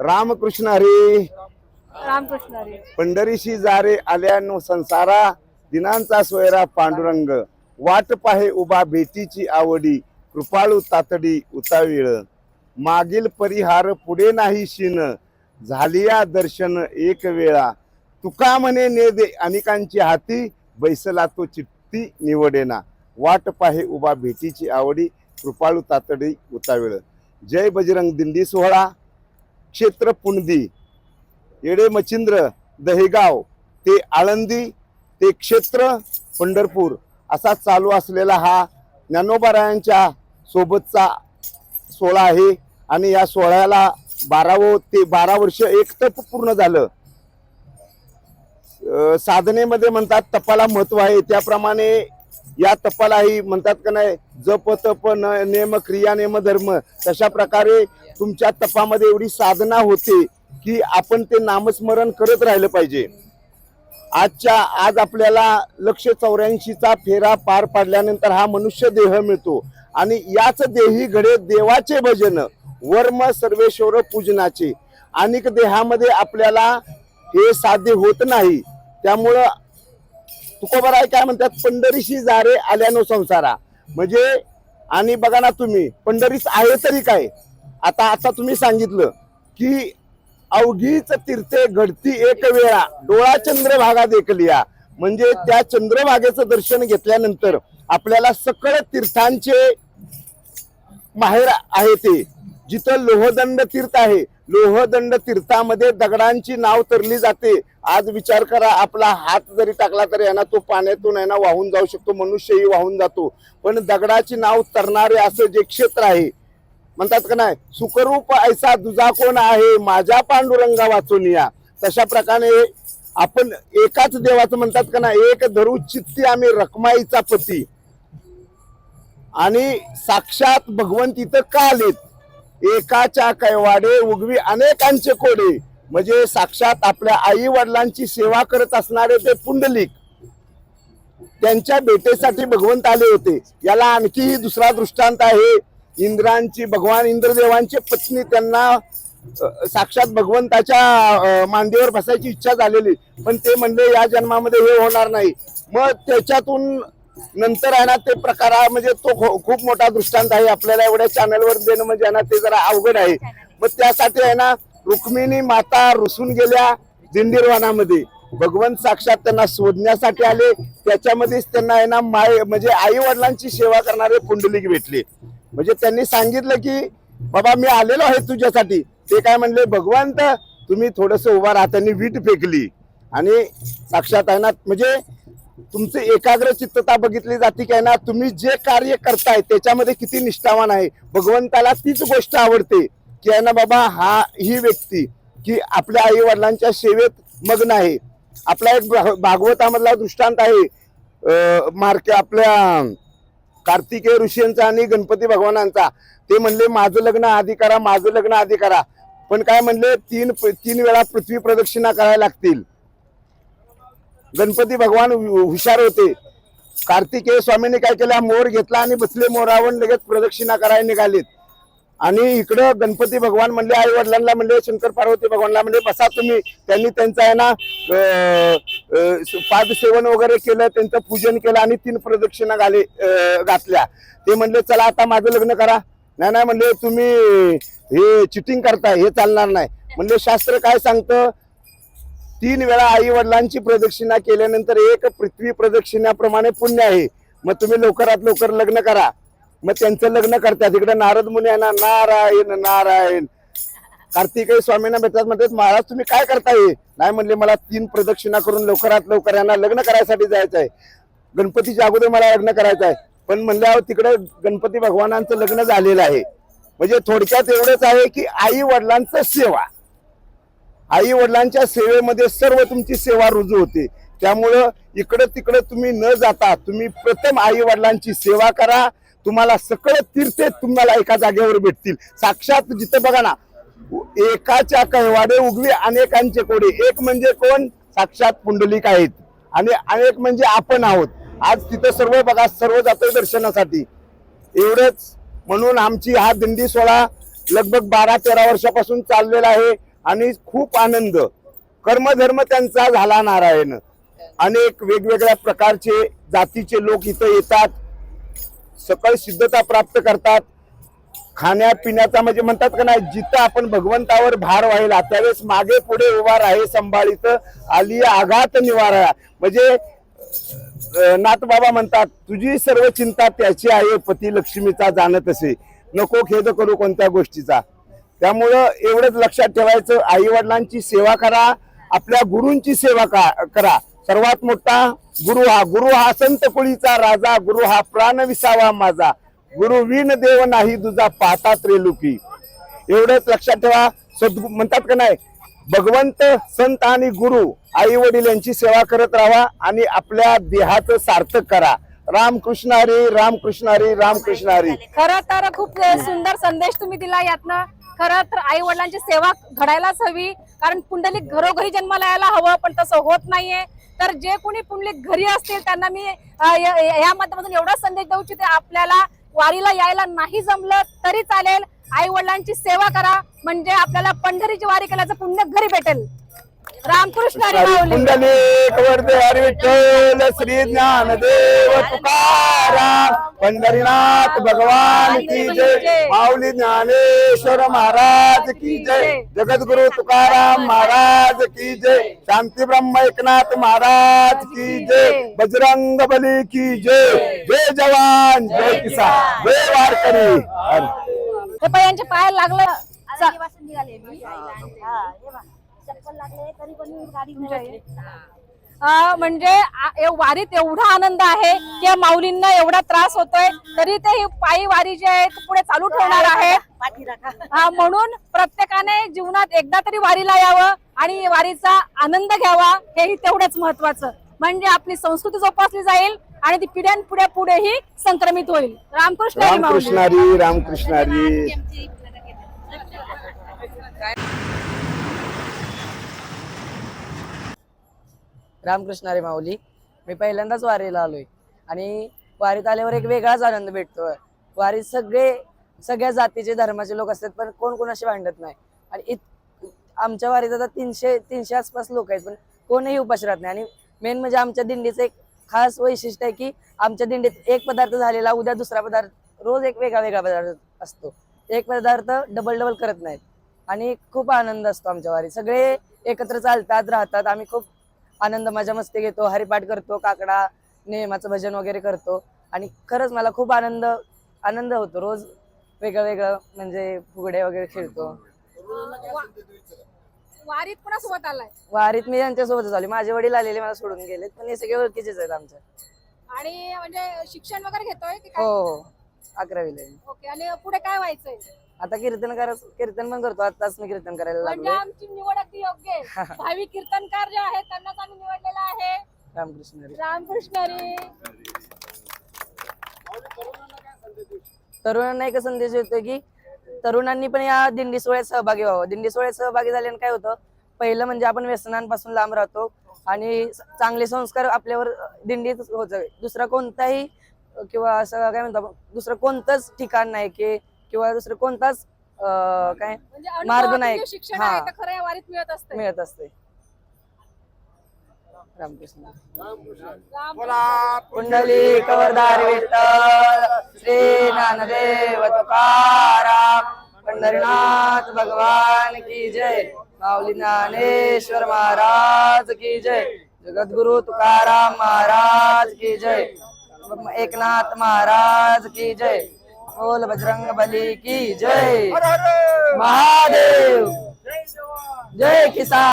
रामकृष्ण हरी. रामकृष्ण हरी. पंढरीशी जारे आल्यानो संसारा दिनांचा सोयरा पांडुरंग. वाट पाहे उभा भेटीची आवडी कृपाळू तातडी उतावीळ. मागील परिहार पुढे नाही शिन झालिया दर्शन एक वेळा. तुका म्हणे ने दे अनेकांची हाती बैसला तो चित्ती निवडेना. वाट पाहे उभा भेटीची आवडी कृपाळू तातडी उतावीळ. जय बजरंग दिंडी सोहळा. क्षेत्र पुंदी येडे मच्छिंद्र दहेगाव ते आळंदी ते क्षेत्र पंढरपूर असा चालू असलेला हा ज्ञानोबारायांच्या सोबतचा सोहळा आहे. आणि या सोहळ्याला बारावं ते बारा वर्ष एकटप पूर्ण झालं. साधनेमध्ये म्हणतात तपाला महत्त्व आहे. त्याप्रमाणे या तपालाही म्हणतात का नाही जप तप न नेम क्रिया नेम धर्म तशा प्रकारे तुमच्या तपामध्ये एवढी साधना होते की आपण ते नामस्मरण करत राहिलं पाहिजे. आजच्या आज आपल्याला लक्ष चौऱ्याऐंशीचा फेरा पार पाडल्यानंतर हा मनुष्य देह मिळतो. आणि याच देही घडे देवाचे भजन वर्म सर्वेश्वर पूजनाचे. अनेक देहामध्ये आपल्याला हे साध्य होत नाही. त्यामुळं तुकोबाराय काय म्हणतात पंढरीशी जारे आल्यानो संसारा. म्हणजे आणि बघा ना तुम्ही पंढरीस आहे तरी काय? आता आता तुम्ही सांगितलं की अवघीच तीर्थे घडती एक वेळा. डोळा चंद्रभागा देखलिया. म्हणजे त्या चंद्रभागेचं दर्शन घेतल्यानंतर आपल्याला सकळ तीर्थांचे माहेर आहे ते. जिथं लोहदंड तीर्थ आहे लोहदंड तीर्थामध्ये दगडांची नाव तरली जाते. आज विचार करा आपला हात जरी टाकला तरी यांना तो पाण्यातून आहे ना वाहून जाऊ शकतो मनुष्यही वाहून जातो. पण दगडाची नाव तरणारे असं जे क्षेत्र आहे म्हणतात का नाही सुखरूप ऐसा दुजा कोण आहे माझ्या पांडुरंगा वाचून या. तशा प्रकारे आपण एकाच देवाचं म्हणतात का नाही एक धरू चित्ती आम्ही रकमाईचा पती. आणि साक्षात भगवंत इथं का आलेत? एकाच्या कैवाडे उगवी अनेकांचे कोडे. म्हणजे साक्षात आपल्या आई वडिलांची सेवा करत असणारे ते पुंडलिक. त्यांच्या भेटेसाठी भगवंत आले होते. याला आणखीही दुसरा दृष्टांत आहे. इंद्रांची भगवान इंद्रदेवांची पत्नी त्यांना साक्षात भगवंताच्या मांडीवर बसायची इच्छा झालेली. पण ते म्हणले या जन्मामध्ये हे होणार नाही. मग त्याच्यातून नंतर आहे ना ते प्रकार म्हणजे तो खूप मोठा दृष्टांत आहे. आपल्याला एवढ्या चॅनलवर देणं म्हणजे आहे ना ते जरा अवघड आहे. मग त्यासाठी आहे ना रुक्मिणी माता रुसून गेल्या दिंडीरवानामध्ये. भगवंत साक्षात त्यांना शोधण्यासाठी आले. त्याच्यामध्येच त्यांना आहे ना माय म्हणजे आई वडिलांची सेवा करणारे पुंडलिक भेटले. म्हणजे त्यांनी सांगितलं की बाबा मी आलेलो आहे तुझ्यासाठी. ते काय म्हणले भगवंत तुम्ही थोडस उभा राहा. त्यांनी वीट फेकली. आणि साक्षात आहे ना म्हणजे तुमचं एकाग्र चित्तता बघितली जाते की आहे ना तुम्ही जे कार्य करताय त्याच्यामध्ये किती निष्ठावान आहे. भगवंताला तीच गोष्ट आवडते की आहे ना बाबा हा ही व्यक्ती की आपल्या आई वडिलांच्या सेवेत मग्न आहे. आपला एक भागवतामधला दृष्टांत आहे मार्के आपल्या कार्तिकेय ऋषींचा आणि गणपती भगवानांचा. ते म्हणले माझं लग्न आधी करा माझं लग्न आधी करा. पण काय म्हणले तीन तीन वेळा पृथ्वी प्रदक्षिणा करायला लागतील. गणपती भगवान हुशार होते. कार्तिकेय स्वामीने काय केलं? मोर घेतला आणि बसले मोरावर लगेच प्रदक्षिणा करायला निघालेत. आणि इकडं गणपती भगवान म्हणले आई वडिलांना म्हणले शंकर पार्वती भगवानला म्हणले बसा तुम्ही. त्यांनी त्यांचं आहे ना पादसेवन वगैरे केलं त्यांचं पूजन केलं आणि तीन प्रदक्षिणा घाले घातल्या. ते म्हणले चला आता माझं लग्न करा. नाही नाही म्हणले तुम्ही हे चिटिंग करताय हे चालणार नाही. म्हणले शास्त्र काय सांगतं? तीन वेळा आई वडिलांची प्रदक्षिणा केल्यानंतर एक पृथ्वी प्रदक्षिणाप्रमाणे पुण्य आहे. मग तुम्ही लवकरात लवकर लग्न करा. मग त्यांचं लग्न करतात इकडे नारद मुनी आहे ना नारायण नारायण. कार्तिकेय स्वामींना भेटतात म्हणतात महाराज तुम्ही काय करताय? नाही म्हणले मला तीन प्रदक्षिणा करून लवकरात लवकर यांना लग्न करायसाठी जायचं आहे. गणपतीच्या अगोदर मला लग्न करायचं आहे. पण म्हणल्यावर तिकडे गणपती भगवानांचं लग्न झालेलं आहे. म्हणजे थोडक्यात एवढंच आहे की आई वडिलांचं सेवा. आई वडिलांच्या सेवेमध्ये सर्व तुमची सेवा रुजू होते. त्यामुळं इकडं तिकडं तुम्ही न जाता तुम्ही प्रथम आई वडिलांची सेवा करा. तुम्हाला सकळ तीर्थे तुम्हाला एका जागेवर भेटतील. साक्षात जिथं बघा ना एकाच्या कहवाडे उगवी अनेकांचे कोडे. एक म्हणजे कोण? साक्षात पुंडलिक आहेत. आणि अनेक म्हणजे आपण आहोत. आज तिथं सर्व बघा सर्व जातो दर्शनासाठी. एवढंच म्हणून आमची हा दिंडी सोहळा लगभग बारा तेरा वर्षापासून चाललेला आहे. आणि खूप आनंद. कर्मधर्म त्यांचा झाला नारायण. अनेक वेगवेगळ्या प्रकारचे जातीचे लोक इथं येतात. सकळ सिद्धता प्राप्त करतात. खाण्यापिण्याचा म्हणजे म्हणतात का नाही जिथं आपण भगवंतावर भार व्हायला त्यावेळेस मागे पुढे उभा राहे संभाळीत आली आघात निवारा. म्हणजे नात नाथबाबा म्हणतात तुझी सर्व चिंता त्याची आहे पती लक्ष्मीचा जाणत असे. नको खेद करू कोणत्या गोष्टीचा. त्यामुळं एवढंच लक्षात ठेवायचं आई वडिलांची सेवा करा आपल्या गुरूंची सेवा करा. सर्वात मोठा गुरु हा गुरु हा संत कुळीचा राजा गुरु हा प्राण विसावा माझा. गुरु विण देव नाही तुझा पाहता त्रेलुकी. एवढंच लक्षात ठेवा. सद्गु म्हणतात का नाही? भगवंत संत आणि गुरु आई वडील यांची सेवा करत राहा आणि आपल्या देहाचं सार्थक करा. रामकृष्ण हरी रामकृष्ण हरी रामकृष्ण हरी. खरं तर खूप सुंदर संदेश तुम्ही दिला यातनं. खरं तर आई वडिलांची सेवा घडायलाच हवी. कारण पुंडलिक घरोघरी जन्माला यायला हवं पण तसं होत नाहीये. तर जे कोणी पुंडलिक घरी असतील त्यांना मी या माध्यमातून एवढा संदेश देऊ इच्छिते आपल्याला वारीला यायला नाही जमलं तरी चालेल. आई वडिलांची सेवा करा. म्हणजे आपल्याला पंढरीची वारी केल्याचं पुण्य घरी भेटेल. रामकृष्ण हरी माऊली. पुंडलिक वरदे हरी विठ्ठल श्री ज्ञानदेव तुकाराम पंढरीनाथ भगवान की जय माऊली ज्ञानेश्वर महाराज की जय जगद्गुरु तुकाराम महाराज की जय शांती ब्रह्म एकनाथ महाराज की जय बजरंग बली की जय जय. जवान जय किसान जय वारकरी. हे पाय यांच्या पायाला लागलं. निघाले. हा हे तरी पण गाडी म्हणजे वारीत एवढा आनंद आहे की या माऊलींना एवढा त्रास होतोय तरी ते ही पायी वारी जी आहे ती पुढे चालू ठेवणार आहे हा, म्हणून प्रत्येकाने जीवनात एकदा तरी वारीला यावं आणि वारीचा आनंद घ्यावा हेही तेवढंच महत्वाचं. म्हणजे आपली संस्कृती जोपासली जाईल आणि ती पिढ्यानपुढ्या पुढेही संक्रमित होईल. रामकृष्ण हरी माऊली. रामकृष्ण अरे माऊली मी पहिल्यांदाच वारीला आलोय. आणि वारीत आल्यावर एक वेगळाच आनंद भेटतो. वारीत सगळे सगळ्या जातीचे धर्माचे लोक असतात पण कोण कोणाशी भांडत नाही. आणि इत आमच्या वारीत आता तीनशे तीनशे आसपास लोक आहेत पण कोणही उपाशी राहत नाही. आणि मेन म्हणजे आमच्या दिंडीचं एक खास वैशिष्ट्य आहे की आमच्या दिंडीत एक पदार्थ झालेला उद्या दुसरा पदार्थ रोज एक वेगळा वेगळा पदार्थ असतो. एक पदार्थ डबल डबल करत नाहीत. आणि खूप आनंद असतो आमच्या वारीत. सगळे एकत्र चालतात राहतात. आम्ही खूप आनंद मजा मस्ती घेतो हरिपाठ करतो काकडा नेहमाचं भजन वगैरे करतो. आणि खरंच मला खूप आनंद आनंद होतो. रोज वेगळं वेगळं म्हणजे फुगडे वगैरे खेळतो. वारीत कोणासोबत आलाय? वारीत मी त्यांच्यासोबतच आले माझे वडील आलेले मला सोडून गेलेत पण हे सगळे ओळखीचेच आहेत आमच्या. आणि म्हणजे शिक्षण वगैरे घेतोय की हो हो अकरावीला आहे. ओके आणि पुढे काय व्हायचंय? आता कीर्तन कर कीर्तन पण करतो. आताच मी कीर्तन करायला म्हणजे लागलोय आमची निवड अगदी योग्य आहे. भावी कीर्तनकार जे आहेत त्यांनाच आम्ही निवडलेला आहे. रामकृष्ण हरी. रामकृष्ण हरी. तरुणांना एक संदेश येतोय की तरुणांनी पण या दिंडी सोहळ्यात सहभागी व्हावं. दिंडी सोहळ्यात सहभागी झाल्याने काय होतं पहिलं म्हणजे आपण व्यसनांपासून लांब राहतो आणि स- चांगले संस्कार आपल्यावर दिंडीत होत दुसरा कोणताही अ, किंवा असं काय म्हणतो आपण दुसरं कोणतंच ठिकाण नाही की किंवा दुसरं कोणताच अ, काय म्हणजे मार्ग अनुभवातून नाही. जे शिक्षण हा. आहे ते खरं या वारीत मिळत असते मिळत असते रामकृष्ण. कुंडली कवरदार विठ्ठल श्री ज्ञानदेव तुकाराम पंढरीनाथ भगवान की जय माऊली ज्ञानेश्वर महाराज की जय जगद्गुरु तुकाराम महाराज की जय एकनाथ महाराज की जय. बोल बजरंग बली की जय। महादेव। जय किसान।